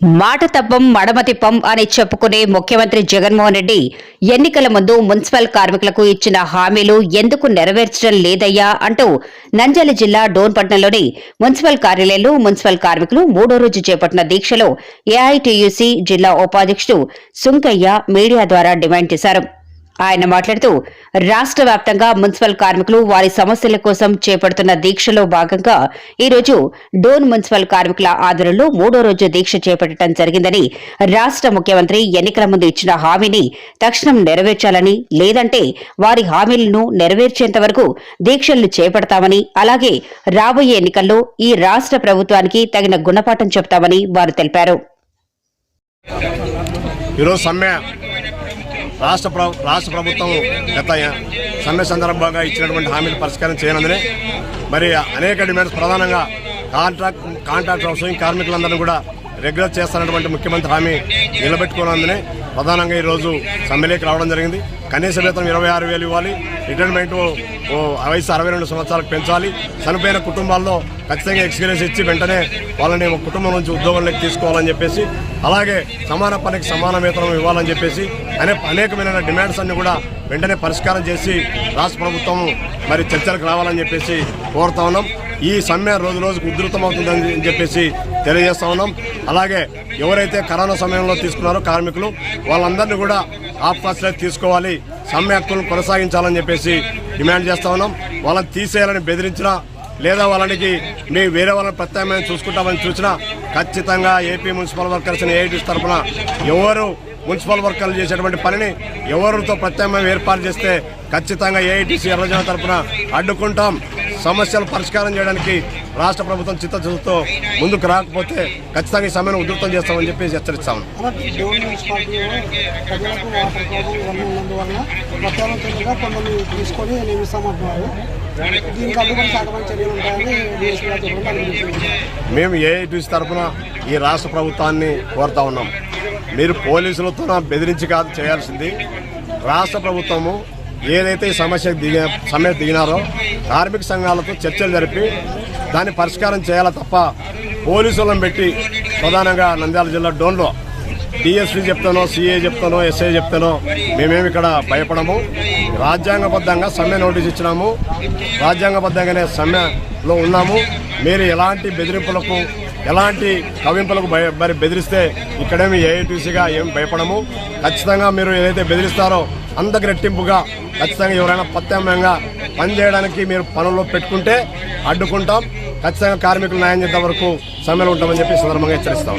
మాట తప్పం మడమతిప్పం అని చెప్పుకునే ముఖ్యమంత్రి జగన్మోహన్ రెడ్డి ఎన్నికల ముందు మున్సిపల్ కార్మికులకు ఇచ్చిన హామీలు ఎందుకు నెరవేర్చడం లేదయ్యా అంటూ నంద్యాల జిల్లా డోన్పట్నంలోని మున్సిపల్ కార్యాలయంలో మున్సిపల్ కార్మికులు మూడో రోజు చేపట్టిన దీక్షలో ఏఐటీయూసీ జిల్లా ఉపాధ్యక్షుడు సుంకయ్య మీడియా ద్వారా డిమాండ్ చేశారు. ఆయన మాట్లాడుతూ రాష్ట్ర వ్యాప్తంగా మున్సిపల్ కార్మికులు వారి సమస్యల కోసం చేపడుతున్న దీక్షలో భాగంగా ఈ రోజు డోన్ మున్సిపల్ కార్మికుల ఆధ్వర్యంలో మూడో రోజు దీక్ష చేపట్టడం జరిగిందని రాష్ట్ర ముఖ్యమంత్రి ఎన్నికల ముందు ఇచ్చిన హామీని తక్షణం నెరవేర్చాలని లేదంటే వారి హామీలను నెరవేర్చేంత వరకు దీక్షలు చేపడతామని అలాగే రాబోయే ఎన్నికల్లో ఈ రాష్ట్ర ప్రభుత్వానికి తగిన గుణపాఠం చెప్తామని వారు తెలిపారు. ఈరోజు సమ్మె రాష్ట్ర రాష్ట్ర ప్రభుత్వం గత సమ్మె సందర్భంగా ఇచ్చినటువంటి హామీలు పరిష్కారం చేయనందునే మరి అనేక డిమాండ్స్ ప్రధానంగా కాంట్రాక్ట్ కాంట్రాక్ట్ అవసరం కార్మికులందరినీ కూడా రెగ్యులర్ చేస్తున్నటువంటి ముఖ్యమంత్రి హామీ నిలబెట్టుకున్నందునే ప్రధానంగా ఈరోజు సమ్మెలోకి రావడం జరిగింది. కనీస వేతనం ఇరవై ఆరు వేలు ఇవ్వాలి. రిటైర్మెంట్ ఓ వయసు అరవై రెండు సంవత్సరాలకు పెంచాలి. చనిపోయిన కుటుంబాల్లో ఖచ్చితంగా ఎక్స్పీరియన్స్ ఇచ్చి వెంటనే వాళ్ళని కుటుంబం నుంచి ఉద్యోగంలోకి తీసుకోవాలని చెప్పేసి అలాగే సమాన పనికి సమాన వేతనం ఇవ్వాలని చెప్పేసి అనే అనేకమైన డిమాండ్స్ అన్ని కూడా వెంటనే పరిష్కారం చేసి రాష్ట్ర ప్రభుత్వం మరి చర్చలకు రావాలని చెప్పేసి కోరుతా ఉన్నాం. ఈ సమ్మె రోజు రోజుకు ఉధృతమవుతుందని చెప్పేసి తెలియజేస్తా ఉన్నాం. అలాగే ఎవరైతే కరోనా సమయంలో తీసుకున్నారో కార్మికులు వాళ్ళందరినీ కూడా ఆఫ్ తీసుకోవాలి. సమ్మె హక్కులను కొనసాగించాలని చెప్పేసి డిమాండ్ చేస్తా ఉన్నాం. వాళ్ళని తీసేయాలని బెదిరించినా లేదా వాళ్ళకి మీ వేరే వాళ్ళని ప్రత్యామ్నాయం చూసుకుంటామని చూసినా ఖచ్చితంగా ఏపీ మున్సిపల్ వర్కర్స్ ఏఐటీస్ తరఫున ఎవరు మున్సిపల్ వర్కర్లు చేసేటువంటి పనిని ఎవరితో ప్రత్యామ్నాయం ఏర్పాటు చేస్తే ఖచ్చితంగా ఏఐటీసీ ఎర్రజన తరఫున అడ్డుకుంటాం. సమస్యలు పరిష్కారం చేయడానికి రాష్ట్ర ప్రభుత్వం చిత్తశుద్ధితో ముందుకు రాకపోతే ఖచ్చితంగా ఈ సమ్మెను ఉధృతం చేస్తామని చెప్పేసి హెచ్చరిస్తాము తీసుకొని మేము ఏఐటీసీ తరఫున ఈ రాష్ట్ర ప్రభుత్వాన్ని కోరుతా ఉన్నాం. మీరు పోలీసులతో బెదిరించి కాదు చేయాల్సింది. రాష్ట్ర ప్రభుత్వము ఏదైతే ఈ సమస్య దిగిన సమ్మె దిగినారో కార్మిక సంఘాలతో చర్చలు జరిపి దాన్ని పరిష్కారం చేయాలి తప్ప పోలీసులను పెట్టి ప్రధానంగా నంద్యాల జిల్లా డోన్లో డిఎస్పీ చెప్తానో సిఏ చెప్తానో ఎస్ఐ చెప్తానో మేమేమి ఇక్కడ భయపడము. రాజ్యాంగబద్ధంగా సమ్మె నోటీస్ ఇచ్చినాము. రాజ్యాంగబద్ధంగానే సమ్మెలో ఉన్నాము. మీరు ఎలాంటి బెదిరింపులకు ఎలాంటి కవింపులకు భయ మరి బెదిరిస్తే ఇక్కడేమి ఏఐటీసీగా ఏం భయపడము. ఖచ్చితంగా మీరు ఏదైతే బెదిరిస్తారో అందరికి రెట్టింపుగా ఖచ్చితంగా ఎవరైనా ప్రత్యామ్నాయంగా పనిచేయడానికి మీరు పనుల్లో పెట్టుకుంటే అడ్డుకుంటాం. ఖచ్చితంగా కార్మికులు న్యాయం చేద్దాం వరకు సమ్మెలో ఉంటామని చెప్పి ఈ సందర్భంగా హెచ్చరిస్తాం.